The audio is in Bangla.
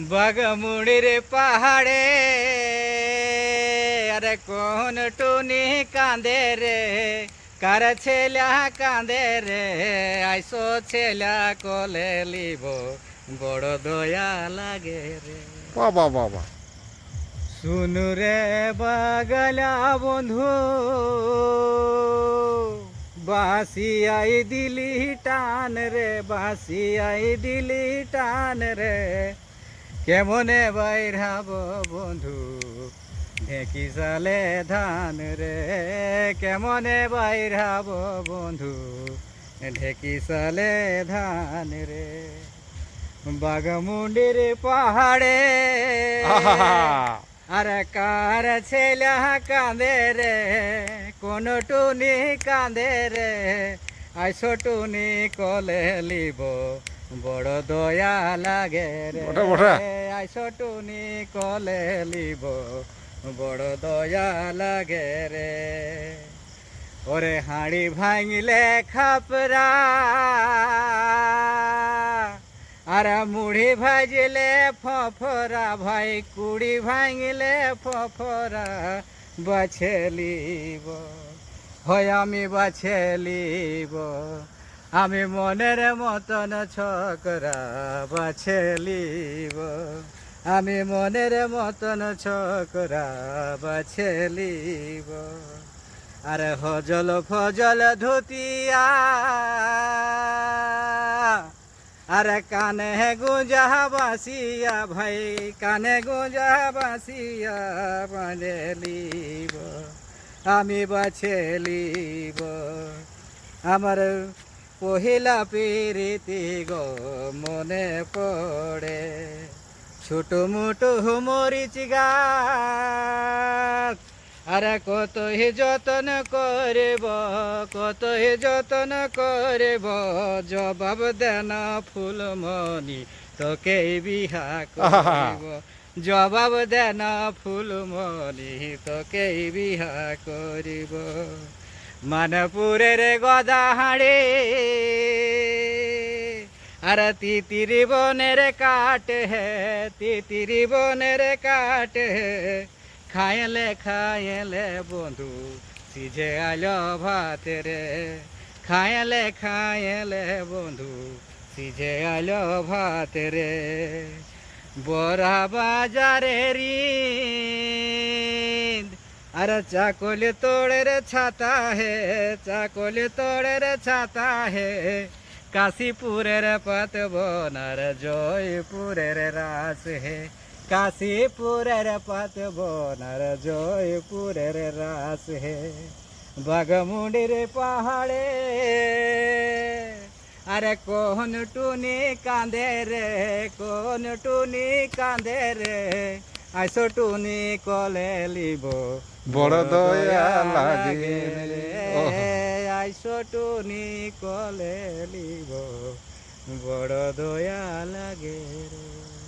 বাগমুড়ির পাহাড়ে। আরে কোন টুনি কাঁদে রে? কার ছেলা কাঁদে রে? আইসো ছেলা কলে লিব বড় দয়া লাগে রে। বাবা বাবা শুনু রে বাগলা বন্ধু বাসিয়াই দিলি টান রে বাসিয়াই দিলি টান রে। কেমনে বাইরাব বন্ধু? ঢেকি সালে ধান রে কেমনে বাইরাব বন্ধু? ঢেকি চালে ধান রে বাগমুন্ডির পাহাড়ে। আর কার ছেলা কাঁদে রে কোন টুনি কাঁদে রে? আইসো টুনি কলে লিব বড় দয়া লাগে রে। আইসো টুনি কলে লিব। বড় দয়া লাগে রে। ওরে হাঁড়ি ভাঙিলে খাপরা। আর মুড়ি ভাজলে ফফরা। ভাই কুড়ি ভাঙিলে ফফরা। বাছেলিব হয় আমি বাছেলিব আমি মনের মতন ছকরা বাছেলিব আমি মনের মতন ছকরা বাছেলিব আর হজল ফজল ধুতিয়া, আর কানে গুঁজা বাসিয়া ভাই, কানে গুঁজা বাসিয়া বাঁধলিব আমি বাছেলিব আমার পহিলা পিরিতি গো, মনে পড়ে। ছোট মোটো মরিচ গাছ, আরে কতই যতন করব কতই যতন করব, জবাব দেন ফুলমণি তোকে বিহা করব। জবাব দেন ফুলমণি তোকে বিহা করিব। মানপুরের গদাহাড়ি আর তিতির বনের কাট হে, তিতির বনের কাট হে। খায়লে খায়লে বন্ধু সিঝে আলো ভাত রে। খায়লে খায়লে বন্ধু সিঝে আলো ভাত রে। বরা বাজারে রিন আর চাকল তোড়ের ছাতা হে, চাকল তোড়ের ছাতা হে। কাশীপুরের পতবনার জয়পুরের রাস হে। কাশীপুরের পতবনার জয়পুরের রাস হে। বাগমুন্ডির পাহাড়ে, আরে কোন টুনি কাঁদে রে, কোন টুনি কাঁদে রে। আইসো টুনি কলে লিব। বড় দয়া লাগে রে। আইসো টুনি কলে লিব। বড় দয়া লাগে রে।